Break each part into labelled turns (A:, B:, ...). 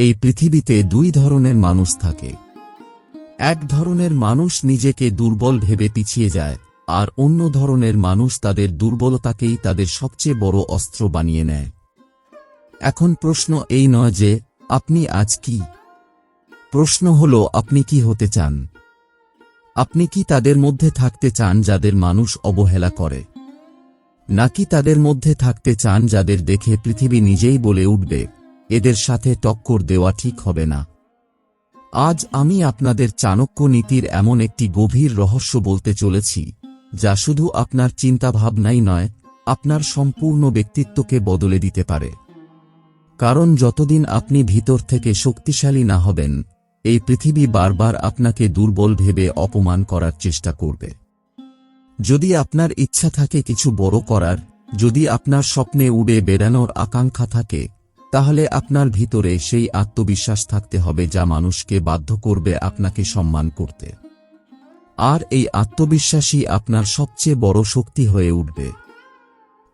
A: এই পৃথিবীতে দুই ধরনের মানুষ থাকে। এক ধরনের মানুষ নিজেকে দুর্বল ভেবে পিছিয়ে যায়, আর অন্য ধরনের মানুষ তাদের দুর্বলতাকেই তাদের সবচেয়ে বড় অস্ত্র বানিয়ে নেয়। এখন প্রশ্ন এই নয় যে, আপনি আজ কি? প্রশ্ন হল, আপনি কি হতে চান? আপনি কি তাদের মধ্যে থাকতে চান যাদের মানুষ অবহেলা করে? নাকি তাদের মধ্যে থাকতে চান যাদের দেখে পৃথিবী নিজেই বলে উঠবে? এদের সাথে টক্কর দেওয়া ঠিক হবে না। আজ আমি আপনাদের চাণক্য নীতির এমন একটি গভীর রহস্য বলতে চলেছি, যা শুধু আপনার চিন্তাভাবনাই নয়, আপনার সম্পূর্ণ ব্যক্তিত্বকে বদলে দিতে পারে। কারণ যতদিন আপনি ভিতর থেকে শক্তিশালী না হবেন, এই পৃথিবী বারবার আপনাকে দুর্বল ভেবে অপমান করার চেষ্টা করবে। যদি আপনার ইচ্ছা থাকে কিছু বড় করার, যদি আপনার স্বপ্নে উড়ে বেড়ানোর আকাঙ্ক্ষা থাকে তাহলে আপনার ভিতরে সেই আত্মবিশ্বাস থাকতে হবে যা মানুষকে বাধ্য করবে আপনাকে সম্মান করতে। আর এই আত্মবিশ্বাসই আপনার সবচেয়ে বড় শক্তি হয়ে উঠবে।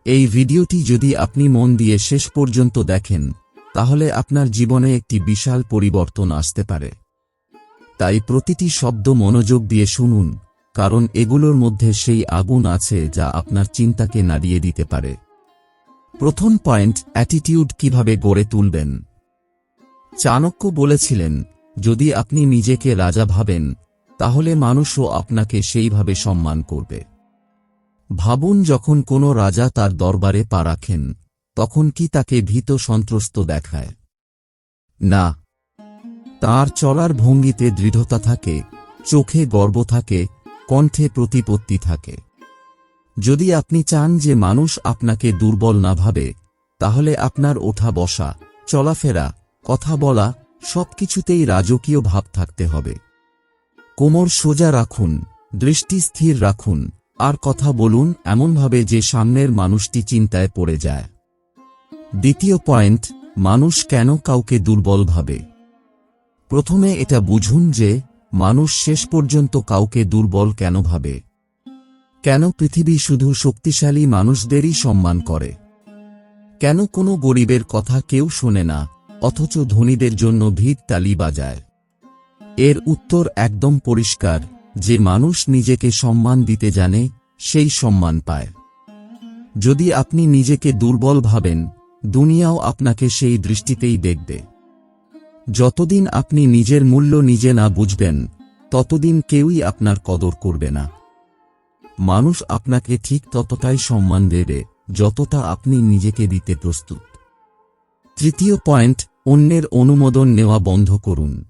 A: এই ভিডিওটি যদি আপনি মন দিয়ে শেষ পর্যন্ত দেখেন, তাহলে আপনার জীবনে একটি বিশাল পরিবর্তন আসতে পারে। তাই প্রতিটি শব্দ মনোযোগ দিয়ে শুনুন, কারণ এগুলোর মধ্যে সেই আগুন আছে যা আপনার চিন্তাকে নাড়িয়ে দিতে পারে। প্রথম পয়েন্ট অ্যাটিটিউড কীভাবে গড়ে তুলবেন? চাণক্য বলেছিলেন, যদি আপনি নিজেকে রাজা ভাবেন, তাহলে মানুষও আপনাকে সেইভাবে সম্মান করবে। ভাবুন যখন কোনো রাজা তার দরবারে পা রাখেন, তখন কি তাকে ভীত সন্ত্রস্ত দেখায়? না। তার চলার ভঙ্গিতে দৃঢ়তা থাকে, চোখে গর্ব থাকে, কণ্ঠে প্রতিপত্তি থাকে। যদি আপনি চান যে মানুষ আপনাকে দুর্বল না ভাবে, তাহলে আপনার ওঠা বসা, চলাফেরা, কথা বলা, সবকিছুতেই রাজকীয় ভাব থাকতে হবে। কোমর সোজা রাখুন, দৃষ্টি স্থির রাখুন, আর কথা বলুন এমনভাবে যে সামনের মানুষটি চিন্তায় পড়ে যায়। দ্বিতীয় পয়েন্ট, মানুষ কেন কাউকে দুর্বল ভাবে? প্রথমে এটা বুঝুন যে, মানুষ শেষ পর্যন্ত কাউকে দুর্বল কেন ভাবে? কেন পৃথিবী শুধু শক্তিশালী মানুষদেরই সম্মান করে? কেন কোনো গরিবের কথা কেউ শোনে না, অথচ ধনীদের জন্য ভিড় তালি বাজায়? এর উত্তর একদম পরিষ্কার, যে মানুষ নিজেকে সম্মান দিতে জানে, সেই সম্মান পায়। যদি আপনি নিজেকে দুর্বল ভাবেন, দুনিয়াও আপনাকে সেই দৃষ্টিতেই দেখবে। যতদিন আপনি নিজের মূল্য নিজে না বুঝবেন, ততদিন কেউই আপনার কদর করবে না। মানুষ আপনাকে ঠিক ততটাই সম্মান দেবে, যতটা আপনি নিজেকে দিতে প্রস্তুত। তৃতীয় পয়েন্ট, অন্যের অনুমোদন নেওয়া বন্ধ করুন।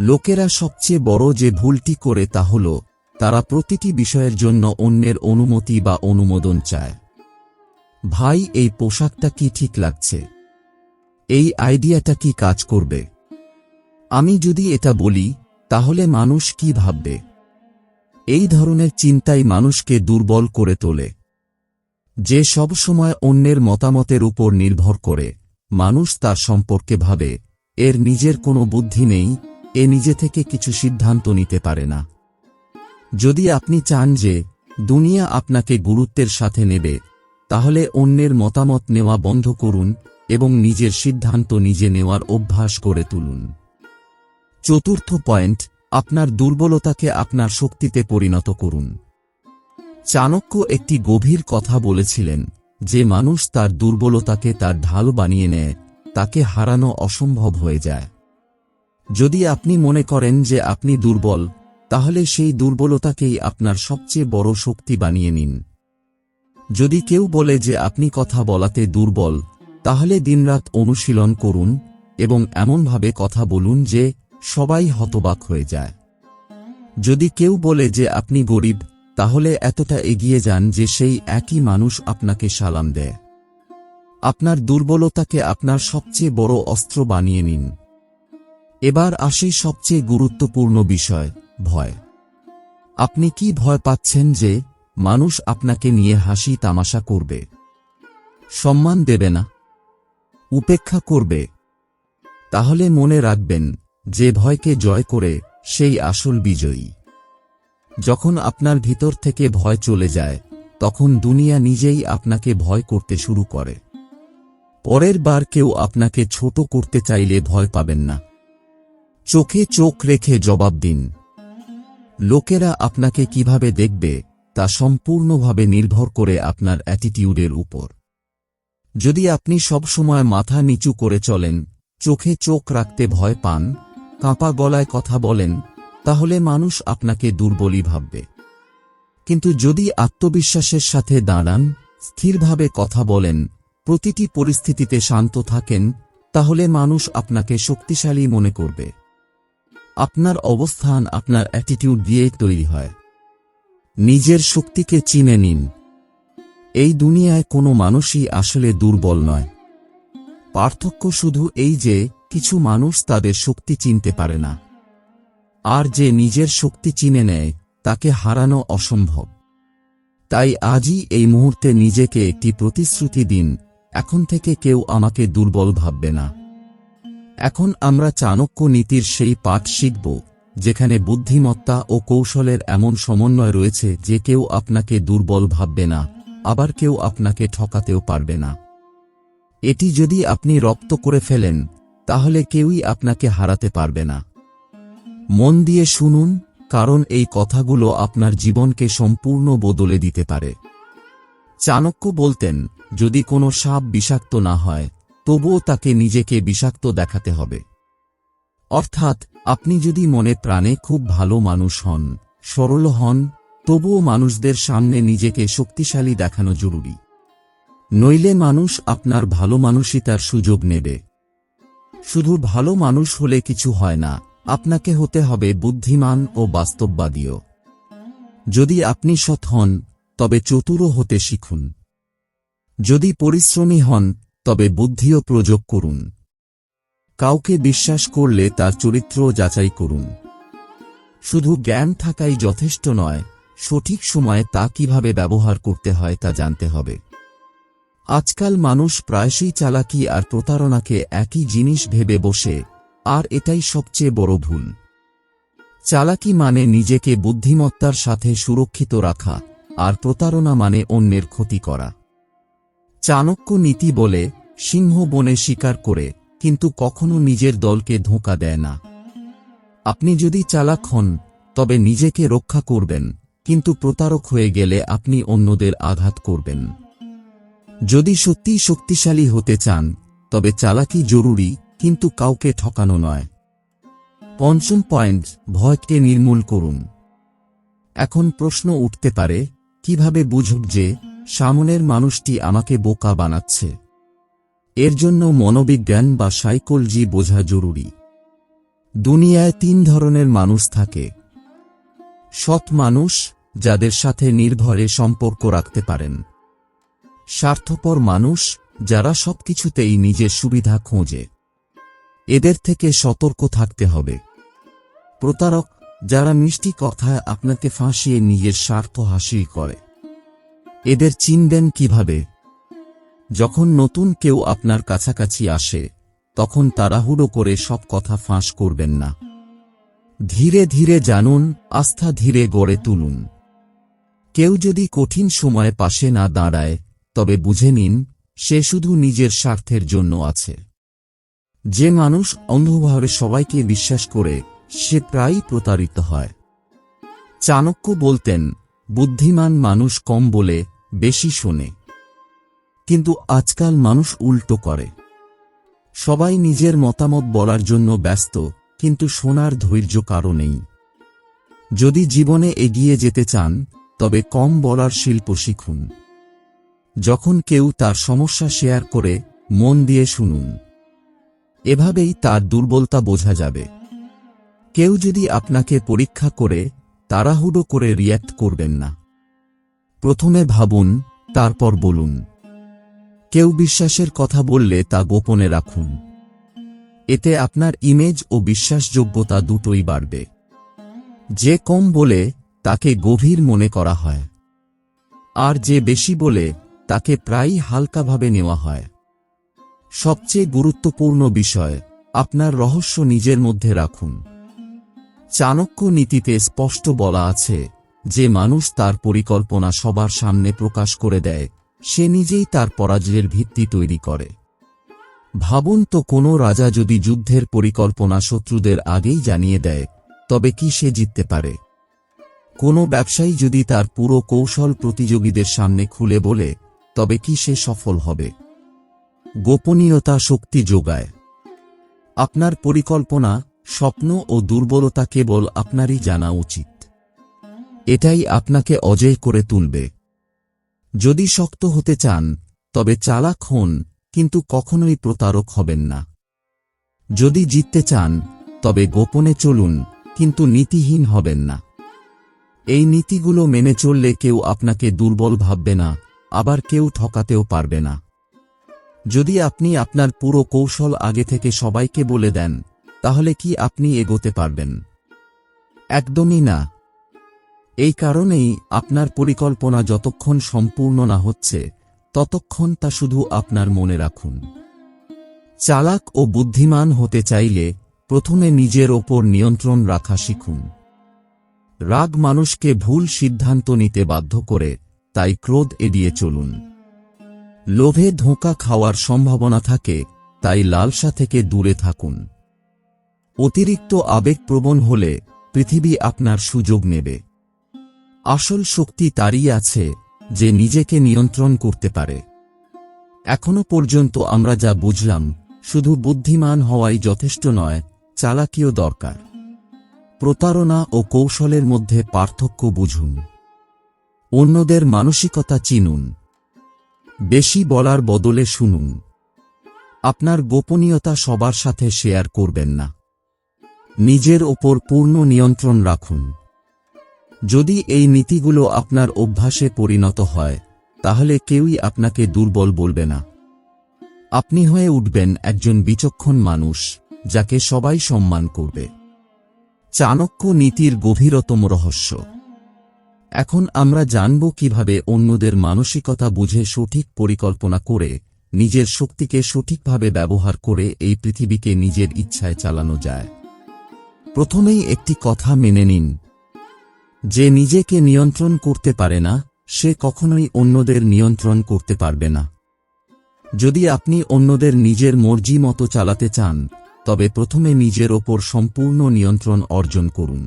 A: লোকেরা সবচেয়ে বড় যে ভুলটি করে তা হল, তারা প্রতিটি বিষয়ের জন্য অন্যের অনুমতি বা অনুমোদন চায়। ভাই, এই পোশাকটা কি ঠিক লাগছে? এই আইডিয়াটা কি কাজ করবে? আমি যদি এটা বলি, তাহলে মানুষ কি ভাববে? এই ধরনের চিন্তাই মানুষকে দুর্বল করে তোলে। যে সব সময় অন্যের মতামতের উপর নির্ভর করে, মানুষ তার সম্পর্কে ভাবে, এর নিজের কোনো বুদ্ধি নেই, এ নিজে থেকে কিছু সিদ্ধান্ত নিতে পারে না। যদি আপনি চান যে, দুনিয়া আপনাকে গুরুত্বের সাথে নেবে, তাহলে অন্যের মতামত নেওয়া বন্ধ করুন এবং নিজের সিদ্ধান্ত নিজে নেওয়ার অভ্যাস করে তুলুন। চতুর্থ পয়েন্ট আপনার দুর্বলতাকে আপনার শক্তিতে পরিণত করুন। চাণক্য একটি গভীর কথা বলেছিলেন, যে মানুষ তার দুর্বলতাকে তার ঢাল বানিয়ে নেয়, তাকে হারানো অসম্ভব হয়ে যায়। যদি আপনি মনে করেন যে আপনি দুর্বল, তাহলে সেই দুর্বলতাকেই আপনার সবচেয়ে বড় শক্তি বানিয়ে নিন। যদি কেউ বলে যে আপনি কথা বলাতে দুর্বল, তাহলে দিনরাত অনুশীলন করুন এবং এমনভাবে কথা বলুন যে সবাই হতবাক হয়ে যায়। যদি কেউ বলে যে আপনি গরিব, তাহলে এতটা এগিয়ে যান যে সেই একই মানুষ আপনাকে সালাম দেয়। আপনার দুর্বলতাকে আপনার সবচেয়ে বড় অস্ত্র বানিয়ে নিন। এবার আসে সবচেয়ে গুরুত্বপূর্ণ বিষয়, ভয়। আপনি কি ভয় পাচ্ছেন যে মানুষ আপনাকে নিয়ে হাসি তামাশা করবে? সম্মান দেবে না। উপেক্ষা করবে। তাহলে মনে রাখবেন যে ভয়কে জয় করে, সেই আসল বিজয়ী। যখন আপনার ভিতর থেকে ভয় চলে যায়, তখন দুনিয়া নিজেই আপনাকে ভয় করতে শুরু করে। পরের বার কেউ আপনাকে ছোট করতে চাইলে ভয় পাবেন না। চোখে চোখ রেখে জবাব দিন। লোকেরা আপনাকে কীভাবে দেখবে, তা সম্পূর্ণভাবে নির্ভর করে আপনার অ্যাটিটিউডের উপর। যদি আপনি সবসময় মাথা নিচু করে চলেন, চোখে চোখ রাখতে ভয় পান কাঁপা গলায় কথা বলেন, তাহলে মানুষ আপনাকে দুর্বলই ভাববে। কিন্তু যদি আত্মবিশ্বাসের সাথে দাঁড়ান, স্থিরভাবে কথা বলেন, প্রতিটি পরিস্থিতিতে শান্ত থাকেন, তাহলে মানুষ আপনাকে শক্তিশালী মনে করবে। আপনার অবস্থান আপনার অ্যাটিটিউড দিয়ে তৈরি হয়। নিজের শক্তিকে চিনে নিন। এই দুনিয়ায় কোনো মানুষই আসলে দুর্বল নয়। পার্থক্য শুধু এই যে কিছু মানুষ তাদের শক্তি চিনতে পারে না। আর যে নিজের শক্তি চিনে নেয়, তাকে হারানো অসম্ভব। তাই আজই এই মুহূর্তে নিজেকে একটি প্রতিশ্রুতি দিন, এখন থেকে কেউ আমাকে দুর্বল ভাববে না। এখন আমরা চাণক্য নীতির সেই পাঠ শিখব, যেখানে বুদ্ধিমত্তা ও কৌশলের এমন সমন্বয় রয়েছে যে কেউ আপনাকে দুর্বল ভাববে না, আবার কেউ আপনাকে ঠকাতেও পারবে না। এটি যদি আপনি রপ্ত করে ফেলেন তাহলে কেউই আপনাকে হারাতে পারবে না। মন দিয়ে শুনুন, কারণ এই কথাগুলো আপনার জীবনকে সম্পূর্ণ বদলে দিতে পারে। চাণক্য বলতেন, যদি কোনো সাপ বিষাক্ত না হয়, তবুও তাকে নিজেকে বিষাক্ত দেখাতে হবে। অর্থাৎ, আপনি যদি মনে প্রাণে খুব ভালো মানুষ হন, সরল হন, তবুও মানুষদের সামনে নিজেকে শক্তিশালী দেখানো জরুরি। নইলে মানুষ আপনার ভালো মানুষিতার সুযোগ নেবে। শুধু ভালো মানুষ হলে কিছু হয় না, আপনাকে হতে হবে বুদ্ধিমান ও বাস্তববাদীও। যদি আপনি সৎ হন, তবে চতুরও হতে শিখুন। যদি পরিশ্রমী হন, তবে বুদ্ধিও প্রযোগ করুন। কাউকে বিশ্বাস করলে তার চরিত্র যাচাই করুন। শুধু জ্ঞান থাকাই যথেষ্ট নয়, সঠিক সময়ে তা কীভাবে ব্যবহার করতে হয় তা জানতে হবে। আজকাল মানুষ প্রায়শই চালাকি আর প্রতারণাকে একই জিনিস ভেবে বসে, আর এটাই সবচেয়ে বড় ভুল। চালাকি মানে নিজেকে বুদ্ধিমত্তার সাথে সুরক্ষিত রাখা, আর প্রতারণা মানে অন্যের ক্ষতি করা। চাণক্য নীতি বলে, সিংহ বনে শিকার করে, কিন্তু কখনো নিজের দলকে ধোঁকা দেয় না। আপনি যদি চালাক হন, তবে নিজেকে রক্ষা করবেন, কিন্তু প্রতারক হয়ে গেলে আপনি অন্যদের আঘাত করবেন। যদি সত্যিই শক্তিশালী হতে চান, তবে চালাকি জরুরি, কিন্তু কাউকে ঠকানো নয়। পঞ্চম পয়েন্ট, ভয়কে নির্মূল করুন। এখন প্রশ্ন উঠতে পারে, কীভাবে বুঝব যে, সামনের মানুষটি আমাকে বোকা বানাচ্ছে? এর জন্য মনোবিজ্ঞান বা সাইকোলজি বোঝা জরুরি। দুনিয়ায় তিন ধরনের মানুষ থাকে। সৎ মানুষ, যাদের সাথে নির্ভরে সম্পর্ক রাখতে পারেন। স্বার্থপর মানুষ যারা সবকিছুতেই নিজের সুবিধা খোঁজে। এদের থেকে সতর্ক থাকতে হবে। প্রতারক যারা মিষ্টি কথায় আপনাকে ফাঁসিয়ে নিজের স্বার্থ হাসিল করে। এদের চিনবেন কীভাবে? যখন নতুন কেউ আপনার কাছাকাছি আসে, তখন তাড়াহুড়ো করে সব কথা ফাঁস করবেন না। ধীরে ধীরে জানুন, আস্থা ধীরে গড়ে তুলুন। কেউ যদি কঠিন সময়ে পাশে না দাঁড়ায় তবে বুঝে নিন, সে শুধু নিজের স্বার্থের জন্য আছে। যে মানুষ অন্ধভাবে সবাইকে বিশ্বাস করে, সে প্রায়ই প্রতারিত হয়। চাণক্য বলতেন, বুদ্ধিমান মানুষ কম বলে বেশি শোনে। কিন্তু আজকাল মানুষ উল্টো করে। সবাই নিজের মতামত বলার জন্য ব্যস্ত, কিন্তু শোনার ধৈর্য কারও নেই। যদি জীবনে এগিয়ে যেতে চান, তবে কম বলার শিল্প শিখুন। যখন কেউ তার সমস্যা শেয়ার করে, মন দিয়ে শুনুন। এভাবেই তার দুর্বলতা বোঝা যাবে। কেউ যদি আপনাকে পরীক্ষা করে, তাড়াহুড়ো করে রিয়্যাক্ট করবেন না। প্রথমে ভাবুন, তারপর বলুন। কেউ বিশ্বাসের কথা বললে তা গোপনে রাখুন। এতে আপনার ইমেজ ও বিশ্বাসযোগ্যতা দুটোই বাড়বে। যে কম বলে, তাকে গভীর মনে করা হয়। আর যে বেশি বলে তাকে প্রায়ই হালকাভাবে নেওয়া হয়। সবচেয়ে গুরুত্বপূর্ণ বিষয়, আপনার রহস্য নিজের মধ্যে রাখুন। চাণক্য নীতিতে স্পষ্ট বলা আছে, যে মানুষ তার পরিকল্পনা সবার সামনে প্রকাশ করে দেয়, সে নিজেই তার পরাজয়ের ভিত্তি তৈরি করে। ভাবুন তো কোনো রাজা যদি যুদ্ধের পরিকল্পনা শত্রুদের আগেই জানিয়ে দেয়, তবে কি সে জিততে পারে? কোনো ব্যবসায়ী যদি তার পুরো কৌশল প্রতিযোগীদের সামনে খুলে বলে তবে কি সে সফল হবে? গোপনীয়তা শক্তি যোগায়। আপনার পরিকল্পনা, স্বপ্ন ও দুর্বলতা কেবল আপনারই জানা উচিত। এটাই আপনাকে অজয় করে তুলবে। যদি শক্ত হতে চান, তবে চালাক হন, কিন্তু কখনোই প্রতারক হবেন না। যদি জিততে চান, তবে গোপনে চলুন, কিন্তু নীতিহীন হবেন না। এই নীতিগুলো মেনে চললে কেউ আপনাকে দুর্বল ভাববে না আবার কেউ ঠকাতেও পারবে না। যদি আপনি আপনার পুরো কৌশল আগে থেকে সবাইকে বলে দেন, তাহলে কি আপনি এগোতে পারবেন? একদমই না। এই কারণেই আপনার পরিকল্পনা যতক্ষণ সম্পূর্ণ না হচ্ছে, ততক্ষণ তা শুধু আপনার মনে রাখুন। চালাক ও বুদ্ধিমান হতে চাইলে প্রথমে নিজের ওপর নিয়ন্ত্রণ রাখা শিখুন। রাগ মানুষকে ভুল সিদ্ধান্ত নিতে বাধ্য করে তাই ক্রোধ এড়িয়ে চলুন। লোভে ধোঁকা খাওয়ার সম্ভাবনা থাকে, তাই লালসা থেকে দূরে থাকুন। অতিরিক্ত আবেগপ্রবণ হলে পৃথিবী আপনার সুযোগ নেবে। আসল শক্তি তারই আছে যে নিজেকে নিয়ন্ত্রণ করতে পারে। এখনও পর্যন্ত আমরা যা বুঝলাম, শুধু বুদ্ধিমান হওয়াই যথেষ্ট নয়, চালাকিও দরকার। প্রতারণা ও কৌশলের মধ্যে পার্থক্য বুঝুন। অন্যদের মানসিকতা চিনুন। বেশি বলার বদলে শুনুন। আপনার গোপনীয়তা সবার সাথে শেয়ার করবেন না। নিজের ওপর পূর্ণ নিয়ন্ত্রণ রাখুন। যদি এই নীতিগুলো আপনার অভ্যাসে পরিণত হয়, তাহলে কেউই আপনাকে দুর্বল বলবে না। আপনি হয়ে উঠবেন একজন বিচক্ষণ মানুষ, যাকে সবাই সম্মান করবে। চাণক্য নীতির গভীরতম রহস্য। এখন আমরা জানব কীভাবে অন্যদের মানসিকতা বুঝে সঠিক পরিকল্পনা করে, নিজের শক্তিকে সঠিকভাবে ব্যবহার করে এই পৃথিবীকে নিজের ইচ্ছায় চালানো যায়। প্রথমেই একটি কথা মেনে নিন। যে নিজেকে নিয়ন্ত্রণ করতে পারে না, সে কখনোই অন্যদের নিয়ন্ত্রণ করতে পারবে না। যদি আপনি অন্যদের নিজের মর্জি মতো চালাতে চান, তবে প্রথমে নিজের ওপর সম্পূর্ণ নিয়ন্ত্রণ অর্জন করুন।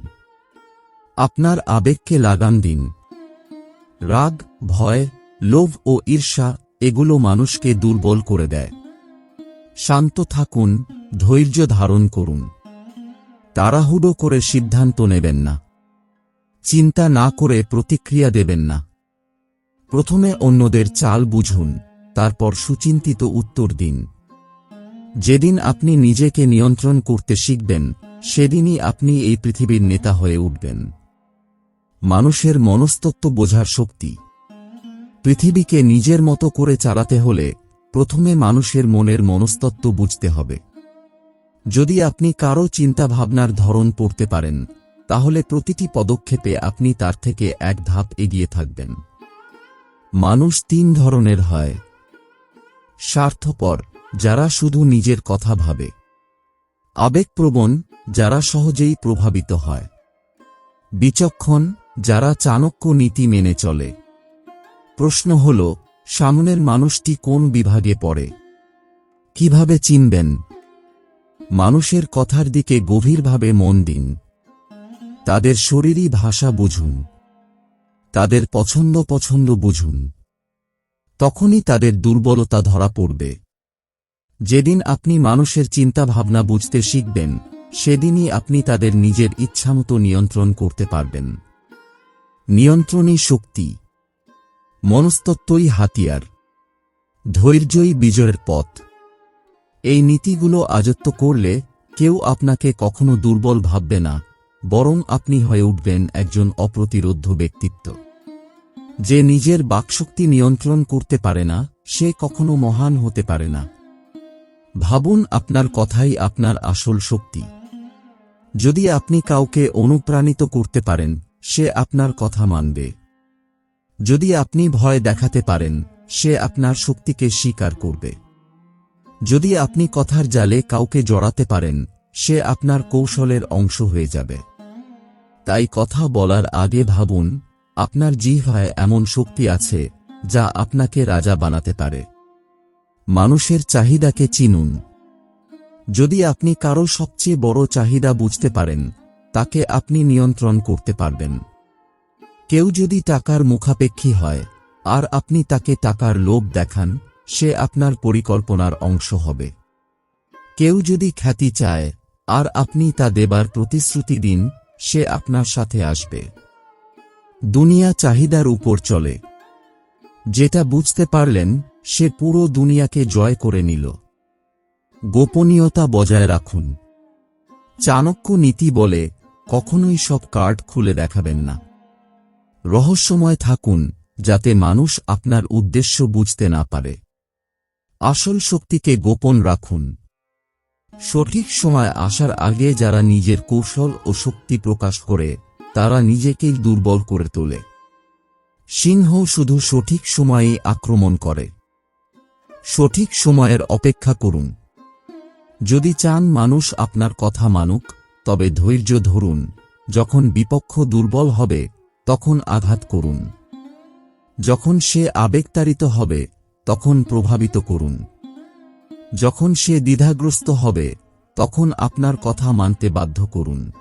A: আপনার আবেগকে লাগান দিন। রাগ, ভয়, লোভ ও ঈর্ষা এগুলো মানুষকে দুর্বল করে দেয়। শান্ত থাকুন, ধৈর্য ধারণ করুন। তাড়াহুড়ো করে সিদ্ধান্ত নেবেন না। চিন্তা না করে প্রতিক্রিয়া দেবেন না। প্রথমে অন্যদের চাল বুঝুন, তারপর সুচিন্তিত উত্তর দিন। যেদিন আপনি নিজেকে নিয়ন্ত্রণ করতে শিখবেন, সেদিনই আপনি এই পৃথিবীর নেতা হয়ে উঠবেন। মানুষের মনস্তত্ব বোঝার শক্তি। পৃথিবীকে নিজের মতো করে চালাতে হলে প্রথমে মানুষের মনের মনস্তত্ব বুঝতে হবে। যদি আপনি কারও চিন্তাভাবনার ধরন পড়তে পারেন, তাহলে প্রতিটি পদক্ষেপে আপনি তার থেকে এক ধাপ এগিয়ে থাকবেন। মানুষ তিন ধরনের হয়। স্বার্থপর, যারা শুধু নিজের কথা ভাবে। আবেগপ্রবণ, যারা সহজেই প্রভাবিত হয়। বিচক্ষণ যারা চাণক্য নীতি মেনে চলে। প্রশ্ন হল সামনের মানুষটি কোন বিভাগে পড়ে? কীভাবে চিনবেন? মানুষের কথার দিকে গভীরভাবে মন দিন। তাদের শরীরী ভাষা বুঝুন। তাদের পছন্দ পছন্দ বুঝুন। তখনই তাদের দুর্বলতা ধরা পড়বে। যেদিন আপনি মানুষের চিন্তাভাবনা বুঝতে শিখবেন, সেদিনই আপনি তাদের নিজের ইচ্ছামতো নিয়ন্ত্রণ করতে পারবেন। নিয়ন্ত্রণই শক্তি। মনস্তত্ত্বই হাতিয়ার। ধৈর্যই বিজয়ের পথ। এই নীতিগুলো আয়ত্ত করলে কেউ আপনাকে কখনো দুর্বল ভাববে না, বরং আপনি হয়ে উঠবেন একজন অপ্রতিরোধ্য ব্যক্তিত্ব। যে নিজের বাকশক্তি নিয়ন্ত্রণ করতে পারে না, সে কখনো মহান হতে পারে না। ভাবুন আপনার কথাই আপনার আসল শক্তি। যদি আপনি কাউকে অনুপ্রাণিত করতে পারেন সে আপনার কথা মানবে। যদি আপনি ভয় দেখাতে পারেন, সে আপনার শক্তিকে স্বীকার করবে। যদি আপনি কথার জালে কাউকে জড়াতে পারেন, সে আপনার কৌশলের অংশ হয়ে যাবে। তাই কথা বলার আগে ভাবুন, আপনার জিহ্বায় এমন শক্তি আছে, যা আপনাকে রাজা বানাতে পারে। মানুষের চাহিদাকে চিনুন। যদি আপনি কারও সবচেয়ে বড় চাহিদা বুঝতে পারেন তাকে আপনি নিয়ন্ত্রণ করতে পারবেন। কেউ যদি টাকার মুখাপেক্ষী হয়, আর আপনি তাকে টাকার লোভ দেখান, সে আপনার পরিকল্পনার অংশ হবে। কেউ যদি খ্যাতি চায়, আর আপনি তা দেবার প্রতিশ্রুতি দিন, সে আপনার সাথে আসবে। দুনিয়া চাহিদার উপর চলে। যেটা বুঝতে পারলেন, সে পুরো দুনিয়াকে জয় করে নিল। গোপনীয়তা বজায় রাখুন। চাণক্য নীতি বলে কখনোই সব কার্ড খুলে দেখাবেন না। রহস্যময় থাকুন, যাতে মানুষ আপনার উদ্দেশ্য বুঝতে না পারে। আসল শক্তিকে গোপন রাখুন। সঠিক সময় আসার আগে যারা নিজের কৌশল ও শক্তি প্রকাশ করে, তারা নিজেকেই দুর্বল করে তোলে। সিংহ শুধু সঠিক সময়েই আক্রমণ করে। সঠিক সময়ের অপেক্ষা করুন। যদি চান মানুষ আপনার কথা মানুক তবে ধৈর্য ধরুন, যখন বিপক্ষ দুর্বল হবে, তখন আঘাত করুন। যখন সে আবেগতাড়িত হবে, তখন প্রভাবিত করুন। যখন সে দ্বিধাগ্রস্ত হবে, তখন আপনার কথা মানতে বাধ্য করুন।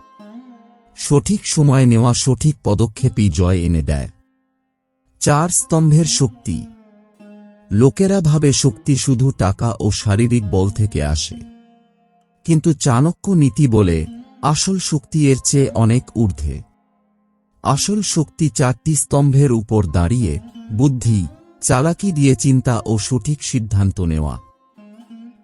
A: সঠিক সময় নেওয়া সঠিক পদক্ষেপই জয় এনে দেয়। চার স্তম্ভের শক্তি। লোকেরা ভাবে শক্তি শুধু টাকা ও শারীরিক বল থেকে আসে। কিন্তু চাণক্য নীতি বলে আসল শক্তি এর চেয়ে অনেক ঊর্ধ্বে। আসল শক্তি চারটি স্তম্ভের উপর দাঁড়িয়ে, বুদ্ধি, চালাকি দিয়ে চিন্তা ও সঠিক সিদ্ধান্ত নেওয়া।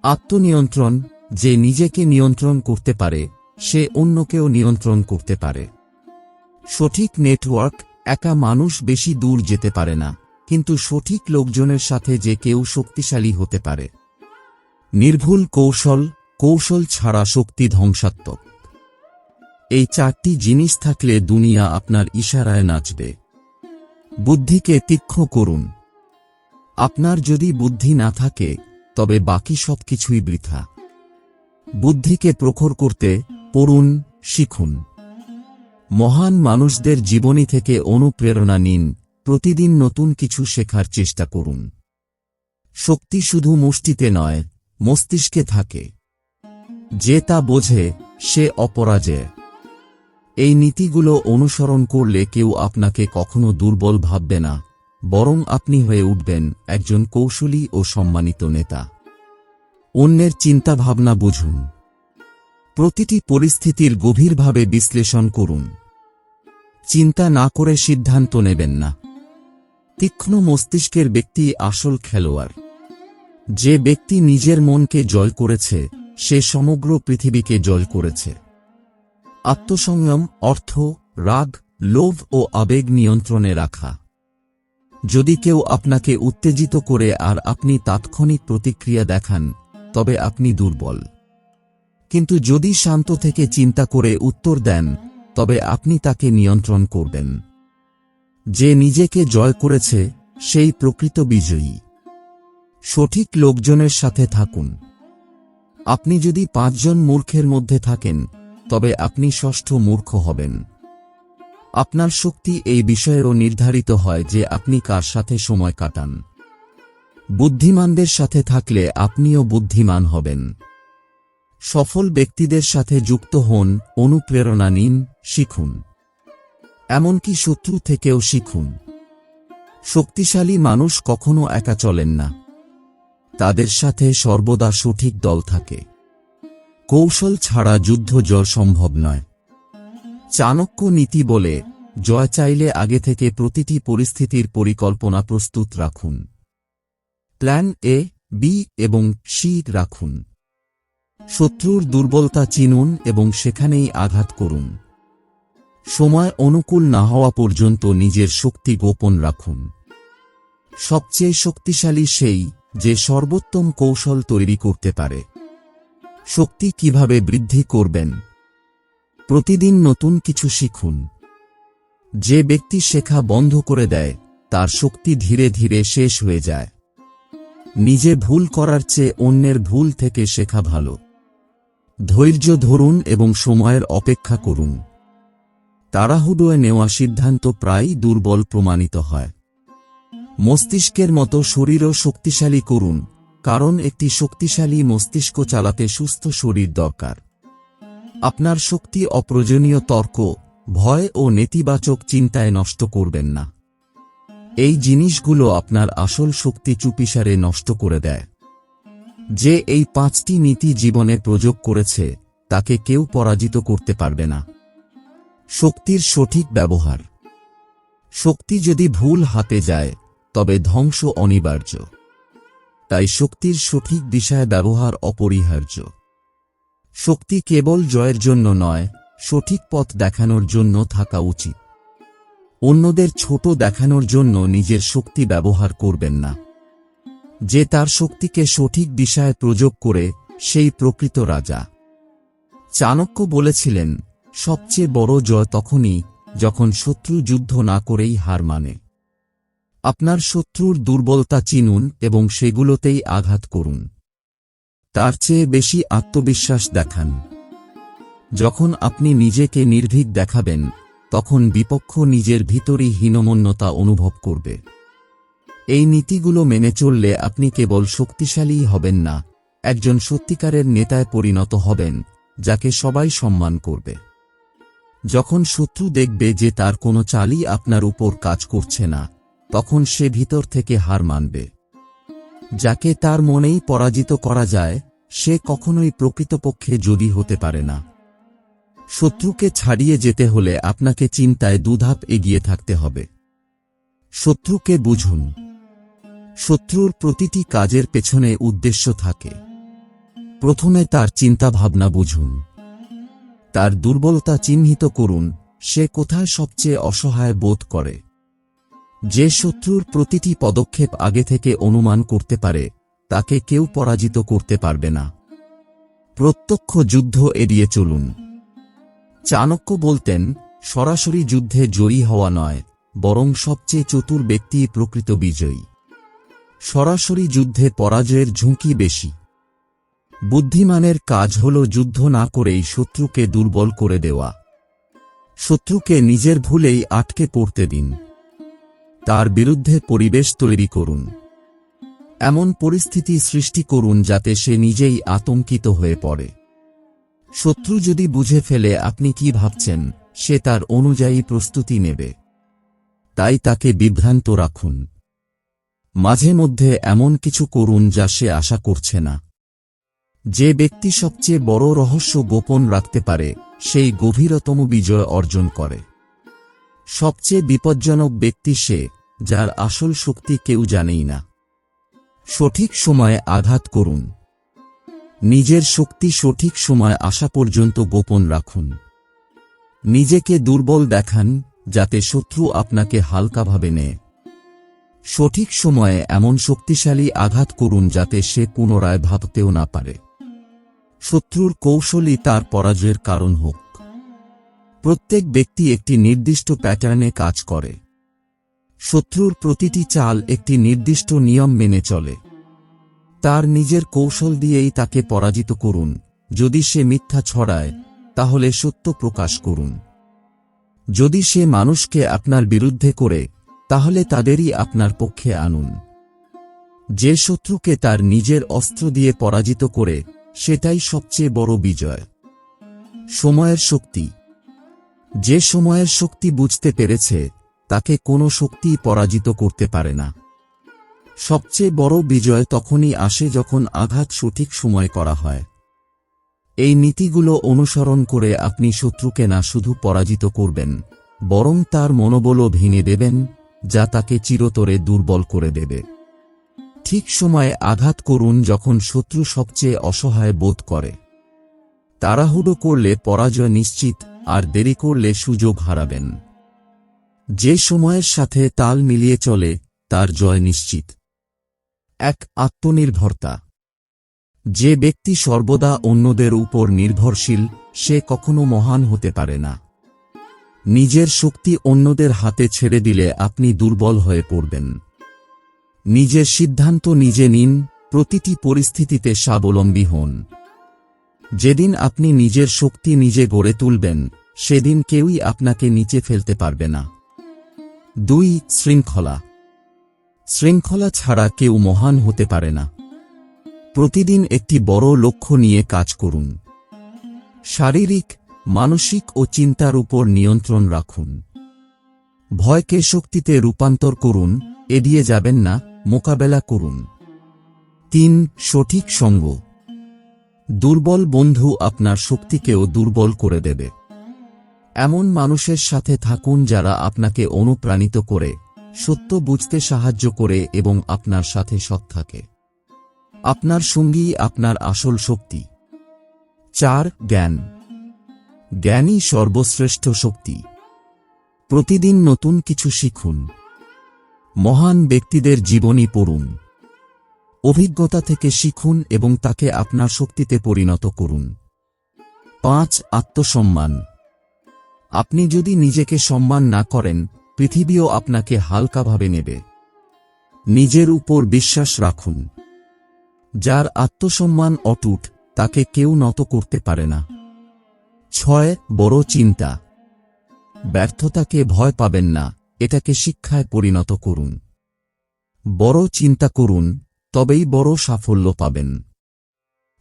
A: আত্মনিয়ন্ত্রণ, যে নিজেকে নিয়ন্ত্রণ করতে পারে, সে অন্যকেও নিয়ন্ত্রণ করতে পারে। সঠিক নেটওয়ার্ক, একা মানুষ বেশি দূর যেতে পারে না, কিন্তু সঠিক লোকজনের সাথে যে কেউ শক্তিশালী হতে পারে। নির্ভুল কৌশল কৌশল ছাড়া শক্তি ধ্বংসাত্মক। এই চারটি জিনিস থাকলে দুনিয়া আপনার ইশারায় নাচবে। বুদ্ধিকে তীক্ষ্ণ করুন। আপনার যদি বুদ্ধি না থাকে, তবে বাকি সব কিছুই বৃথা। বুদ্ধিকে প্রখর করতে পড়ুন, শিখুন। মহান মানুষদের জীবনী থেকে অনুপ্রেরণা নিন, প্রতিদিন নতুন কিছু শেখার চেষ্টা করুন। শক্তি শুধু মুষ্টিতে নয়, মস্তিষ্কে থাকে। যে তা বোঝে, সে অপরাজেয়। এই নীতিগুলো অনুসরণ করলে কেউ আপনাকে কখনো দুর্বল ভাববে না, বরং আপনি হয়ে উঠবেন একজন কৌশলী ও সম্মানিত নেতা। অন্যের চিন্তাভাবনা বুঝুন। প্রতিটি পরিস্থিতির গভীরভাবে বিশ্লেষণ করুন। চিন্তা না করে সিদ্ধান্ত নেবেন না। তীক্ষ্ণ মস্তিষ্কের ব্যক্তি আসল খেলোয়াড়। যে ব্যক্তি নিজের মনকে জয় করেছে, সে সমগ্র পৃথিবীকে জয় করেছে। আত্মসংযম, অর্থ, রাগ, লোভ ও আবেগ নিয়ন্ত্রণে রাখা। যদি কেউ আপনাকে উত্তেজিত করে আর আপনি তাৎক্ষণিক প্রতিক্রিয়া দেখান, তবে আপনি দুর্বল। কিন্তু যদি শান্ত থেকে চিন্তা করে উত্তর দেন, তবে আপনি তাকে নিয়ন্ত্রণ করবেন। যে নিজেকে জয় করেছে, সেই প্রকৃত বিজয়ী। সঠিক লোকজনের সাথে থাকুন। আপনি যদি পাঁচজন মূর্খের মধ্যে থাকেন তবে আপনি ষষ্ঠ মূর্খ হবেন। আপনার শক্তি এই বিষয়েরও নির্ধারিত হয় যে আপনি কার সাথে সময় কাটান। বুদ্ধিমানদের সাথে থাকলে আপনিও বুদ্ধিমান হবেন। সফল ব্যক্তিদের সাথে যুক্ত হন, অনুপ্রেরণা নিন, শিখুন। এমনকি শত্রু থেকেও শিখুন। শক্তিশালী মানুষ কখনো একা চলেন না। তাদের সাথে সর্বদা সঠিক দল থাকে। কৌশল ছাড়া যুদ্ধ জয় সম্ভব নয়। চাণক্য নীতি বলে, জয় চাইলে আগে থেকে প্রতিটি পরিস্থিতির পরিকল্পনা প্রস্তুত রাখুন। প্ল্যান এ, বি এবং সি রাখুন। শত্রুর দুর্বলতা চিনুন এবং সেখানেই আঘাত করুন। সময় অনুকূল না হওয়া পর্যন্ত নিজের শক্তি গোপন রাখুন। সবচেয়ে শক্তিশালী সেই যে সর্বোত্তম কৌশল তৈরি করতে পারে। শক্তি কীভাবে বৃদ্ধি করবেন? প্রতিদিন নতুন কিছু শিখুন। যে ব্যক্তি শেখা বন্ধ করে দেয়, তার শক্তি ধীরে ধীরে শেষ হয়ে যায়। নিজে ভুল করার চেয়ে অন্যের ভুল থেকে শেখা ভালো। ধৈর্য ধরুন এবং সময়ের অপেক্ষা করুন। তাড়াহুড়োয় নেওয়া সিদ্ধান্ত প্রায়ই দুর্বল প্রমাণিত হয়। মস্তিষ্কের মতো শরীরও শক্তিশালী করুন। কারণ একটি শক্তিশালী মস্তিষ্ক চালাতে সুস্থ শরীর দরকার। আপনার শক্তি অপ্রয়োজনীয় তর্ক, ভয় ও নেতিবাচক চিন্তায় নষ্ট করবেন না। এই জিনিসগুলো আপনার আসল শক্তি চুপিসারে নষ্ট করে দেয়। যে এই পাঁচটি নীতি জীবনে প্রয়োগ করেছে, তাকে কেউ পরাজিত করতে পারবে না। শক্তির সঠিক ব্যবহার। শক্তি যদি ভুল হাতে যায়, তবে ধ্বংস অনিবার্য। তাই শক্তির সঠিক দিশায় ব্যবহার অপরিহার্য। শক্তি কেবল জয়ের জন্য নয়, সঠিক পথ দেখানোর জন্য থাকা উচিত। অন্যদের ছোট দেখানোর জন্য নিজের শক্তি ব্যবহার করবেন না। যে তার শক্তিকে সঠিক দিশায় প্রয়োগ করে, সেই প্রকৃত রাজা। চাণক্য বলেছিলেন, সবচেয়ে বড় জয় তখনই যখন শত্রু যুদ্ধ না করেই হার মানে। আপনার শত্রুর দুর্বলতা চিনুন এবং সেগুলোতেই আঘাত করুন। তার চেয়ে বেশি আত্মবিশ্বাস দেখান। যখন আপনি নিজেকে নির্ভীক দেখাবেন, তখন বিপক্ষ নিজের ভিতরই হীনমন্যতা অনুভব করবে। এই নীতিগুলো মেনে চললে আপনি কেবল শক্তিশালীই হবেন না, একজন সত্যিকারের নেতায় পরিণত হবেন, যাকে সবাই সম্মান করবে। যখন শত্রু দেখবে যে তার কোনো চালই আপনার উপর কাজ করছে না তখন সে ভিতর থেকে হার মানবে। যাকে তার মনেই পরাজিত করা যায়, সে কখনোই প্রকৃতপক্ষে যদি হতে পারে না। শত্রুকে ছাড়িয়ে যেতে হলে আপনাকে চিন্তায় দুধাপ এগিয়ে থাকতে হবে। শত্রুকে বুঝুন। শত্রুর প্রতিটি কাজের পেছনে উদ্দেশ্য থাকে। প্রথমে তার চিন্তা ভাবনা বুঝুন। তার দুর্বলতা চিহ্নিত করুন, সে কোথায় সবচেয়ে অসহায় বোধ করে। যে শত্রুর প্রতিটি পদক্ষেপ আগে থেকে অনুমান করতে পারে, তাকে কেউ পরাজিত করতে পারবে না। প্রত্যক্ষ যুদ্ধ এড়িয়ে চলুন। চাণক্য বলতেন, সরাসরি যুদ্ধে জয়ী হওয়া নয়, বরং সবচেয়ে চতুর ব্যক্তি প্রকৃত বিজয়ী। সরাসরি যুদ্ধে পরাজয়ের ঝুঁকি বেশি। বুদ্ধিমানের কাজ হল যুদ্ধ না করেই শত্রুকে দুর্বল করে দেওয়া। শত্রুকে নিজের ভুলেই আটকে পড়তে দিন। তার বিরুদ্ধে পরিবেশ তৈরি করুন। এমন পরিস্থিতি সৃষ্টি করুন যাতে সে নিজেই আতঙ্কিত হয়ে পড়ে। শত্রু যদি বুঝে ফেলে আপনি কি ভাবছেন, সে তার অনুযায়ী প্রস্তুতি নেবে। তাই তাকে বিভ্রান্ত রাখুন। মাঝে মধ্যে এমন কিছু করুন যা সে আশা করছে না। যে ব্যক্তি সবচেয়ে বড় রহস্য গোপন রাখতে পারে, সেই গভীরতম বিজয় অর্জন করে। সবচেয়ে বিপজ্জনক ব্যক্তি সে যার আসল শক্তি কেউ জানেই না। সঠিক সময়ে আঘাত করুন। নিজের শক্তি সঠিক সময় আসা পর্যন্ত গোপন রাখুন। নিজেকে দুর্বল দেখান, যাতে শত্রু আপনাকে হালকাভাবে নেয়। সঠিক সময়ে এমন শক্তিশালী আঘাত করুন, যাতে সে পুনরায় ভাবতেও না পারে। শত্রুর কৌশলই তার পরাজয়ের কারণ হোক। প্রত্যেক ব্যক্তি একটি নির্দিষ্ট প্যাটার্নে কাজ করে। শত্রুর প্রতিটি চাল একটি নির্দিষ্ট নিয়ম মেনে চলে। তার নিজের কৌশল দিয়েই তাকে পরাজিত করুন। যদি সে মিথ্যা ছড়ায়, তাহলে সত্য প্রকাশ করুন। যদি সে মানুষকে আপনার বিরুদ্ধে করে, তাহলে তাদেরই আপনার পক্ষে আনুন। যে শত্রুকে তার নিজের অস্ত্র দিয়ে পরাজিত করে, সেটাই সবচেয়ে বড় বিজয়। সময়ের শক্তি। যে সময়ের শক্তি বুঝতে পেরেছে তাকে কোনো শক্তি পরাজিত করতে পারে না। সবচেয়ে বড় বিজয় তখনই আসে যখন আঘাত সঠিক সময় করা হয়। এই নীতিগুলো অনুসরণ করে আপনি শত্রুকে না শুধু পরাজিত করবেন, বরং তার মনোবলও ভেঙে দেবেন, যা তাকে চিরতরে দুর্বল করে দেবে। ঠিক সময়ে আঘাত করুন যখন শত্রু সবচেয়ে অসহায় বোধ করে। তাড়াহুড়ো করলে পরাজয় নিশ্চিত, আর দেরি করলে সুযোগ হারাবেন। যে সময়ের সাথে তাল মিলিয়ে চলে, তার জয় নিশ্চিত। এক আত্মনির্ভরতা। যে ব্যক্তি সর্বদা অন্যদের উপর নির্ভরশীল, সে কখনো মহান হতে পারে না। নিজের শক্তি অন্যদের হাতে ছেড়ে দিলে আপনি দুর্বল হয়ে পড়বেন। নিজের সিদ্ধান্ত নিজে নিন, প্রতিটি পরিস্থিতিতে স্বাবলম্বী হন। যেদিন আপনি নিজের শক্তি নিজে গড়ে তুলবেন, সেদিন কেউই আপনাকে নিচে ফেলতে পারবে না। দুই শৃঙ্খলা। শৃঙ্খলা ছাড়া কেউ মহান হতে পারে না। প্রতিদিন একটি বড় লক্ষ্য নিয়ে কাজ করুন। শারীরিক, মানসিক ও চিন্তার উপর নিয়ন্ত্রণ রাখুন। ভয়কে শক্তিতে রূপান্তর করুন, এড়িয়ে যাবেন না, মোকাবেলা করুন। তিন, সঠিক সঙ্গ। দুর্বল বন্ধু আপনার শক্তিকেও দুর্বল করে দেবে। এমন মানুষের সাথে থাকুন যারা আপনাকে অনুপ্রাণিত করে, সত্য বুঝতে সাহায্য করে এবং আপনার সাথে সৎ থাকে। আপনার সঙ্গী আপনার আসল শক্তি। চার, জ্ঞান। জ্ঞানই সর্বশ্রেষ্ঠ শক্তি। প্রতিদিন নতুন কিছু শিখুন। মহান ব্যক্তিদের জীবনী পড়ুন। অভিজ্ঞতা থেকে শিখুন এবং তাকে আপনার শক্তিতে পরিণত করুন। পাঁচ, আত্মসম্মান। আপনি যদি নিজেকে সম্মান না করেন, পৃথিবীও আপনাকে হালকাভাবে নেবে। নিজের উপর বিশ্বাস রাখুন। যার আত্মসম্মান অটুট, তাকে কেউ নত করতে পারে না। ছয়, বড় চিন্তা। ব্যর্থতাকে ভয় পাবেন না, এটাকে শিক্ষায় পরিণত করুন। বড় চিন্তা করুন, তবেই বড় সাফল্য পাবেন।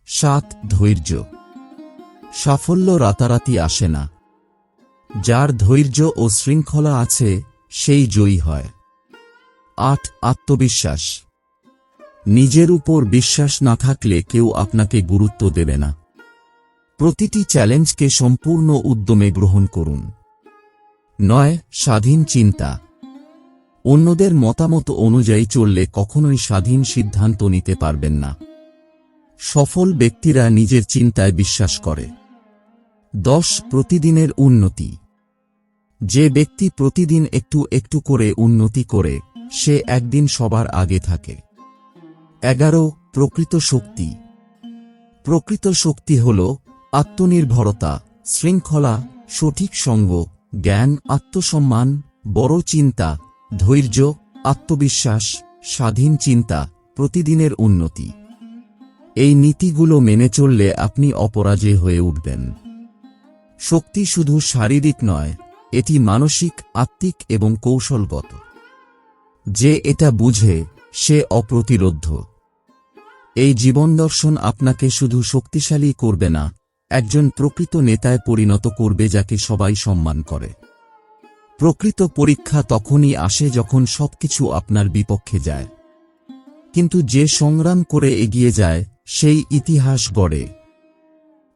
A: সাত, ধৈর্য। সাফল্য রাতারাতি আসে না। যার ধৈর্য ও শৃঙ্খলা আছে, সেই জয়ী হয়। আট, আত্মবিশ্বাস। নিজের উপর বিশ্বাস না থাকলে কেউ আপনাকে গুরুত্ব দেবে না। প্রতিটি চ্যালেঞ্জকে সম্পূর্ণ উদ্যমে গ্রহণ করুন। নয়, স্বাধীন চিন্তা। অন্যদের মতামত অনুযায়ী চললে কখনোই স্বাধীন সিদ্ধান্ত নিতে পারবেন না। সফল ব্যক্তিরা নিজের চিন্তায় বিশ্বাস করে। দশ প্রতিদিনের উন্নতি। যে ব্যক্তি প্রতিদিন একটু একটু করে উন্নতি করে, সে একদিন সবার আগে থাকে। এগারো, প্রকৃত শক্তি। প্রকৃত শক্তি হল আত্মনির্ভরতা, শৃঙ্খলা, সঠিক সঙ্গ, জ্ঞান, আত্মসম্মান, বড় চিন্তা, ধৈর্য, আত্মবিশ্বাস, স্বাধীন চিন্তা, প্রতিদিনের উন্নতি। এই নীতিগুলো মেনে চললে আপনি অপরাজয় হয়ে উঠবেন। শক্তি শুধু শারীরিক নয়, এটি মানসিক, আত্মিক এবং কৌশলগত। যে এটা বুঝে, সে অপ্রতিরোধ্য। এই জীবনদর্শন আপনাকে শুধু শক্তিশালী করবে না, একজন প্রকৃত নেতায় পরিণত করবে যাকে সবাই সম্মান করে। প্রকৃত পরীক্ষা তখনই আসে যখন সবকিছু আপনার বিপক্ষে যায়। কিন্তু যে সংগ্রাম করে এগিয়ে যায়, সেই ইতিহাস গড়ে।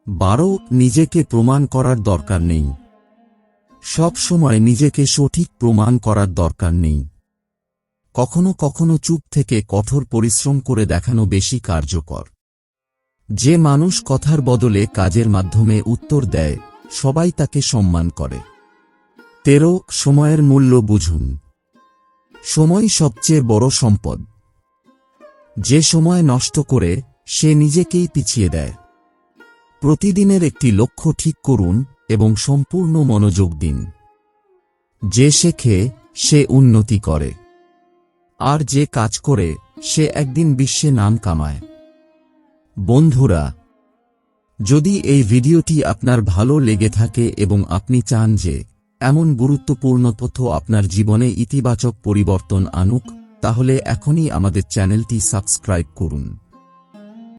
A: বারো নিজেকে প্রমাণ করার দরকার নেই। সব সময় নিজেকে সঠিক প্রমাণ করার দরকার নেই। কখনো কখনো চুপ থেকে কঠোর পরিশ্রম করে দেখানো বেশি কার্যকর। যে মানুষ কথার বদলে কাজের মাধ্যমে উত্তর দেয়, সবাই তাকে সম্মান করে। তেরো, সময়ের মূল্য বুঝুন। সময় সবচেয়ে বড় সম্পদ। যে সময় নষ্ট করে, সে নিজেকেই পিছিয়ে দেয়। প্রতিদিনের একটি লক্ষ্য ঠিক করুন এবং সম্পূর্ণ মনোযোগ দিন। যে শেখে, সে উন্নতি করে। আর যে কাজ করে, সে একদিন বিশ্বে নাম কামায়। বন্ধুরা, যদি এই ভিডিওটি আপনার ভালো লেগে থাকে এবং আপনি চান যে এমন গুরুত্বপূর্ণ তথ্য আপনার জীবনে ইতিবাচক পরিবর্তন আনুক, তাহলে এখনই আমাদের চ্যানেলটি সাবস্ক্রাইব করুন।